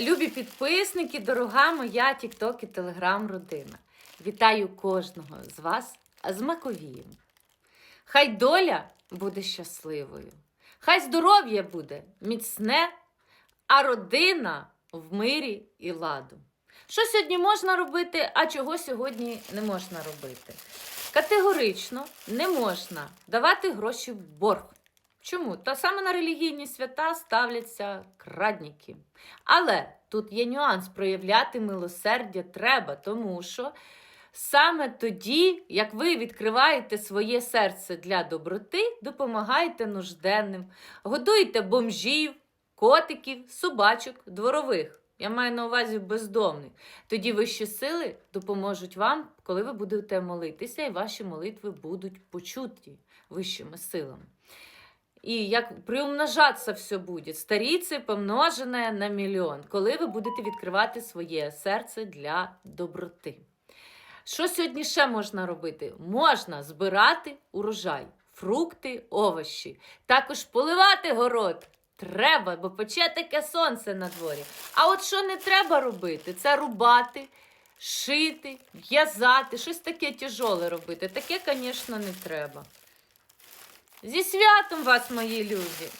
Любі підписники, дорога моя Тікток і Телеграм родина. Вітаю кожного з вас з Маковієм. Хай доля буде щасливою, хай здоров'я буде міцне, а родина в мирі і ладу. Що сьогодні можна робити, а чого сьогодні не можна робити? Категорично не можна давати гроші в борг. Чому? Та саме на релігійні свята ставляться крадніки. Але тут є нюанс проявляти милосердя треба, тому що саме тоді, як ви відкриваєте своє серце для доброти, допомагаєте нужденним, годуєте бомжів, котиків, собачок, дворових. Я маю на увазі бездомних. Тоді вищі сили допоможуть вам, коли ви будете молитися, і ваші молитви будуть почуті вищими силами. І як приумножатися все буде. Старіці помножене на мільйон, коли ви будете відкривати своє серце для доброти. Що сьогодні ще можна робити? Можна збирати урожай, фрукти, овочі. Також поливати город. Треба, бо пече таке сонце на дворі. А от що не треба робити, це рубати, шити, в'язати, щось таке тяжоле робити. Таке, звісно, не треба. Зі святом вас, мої любі!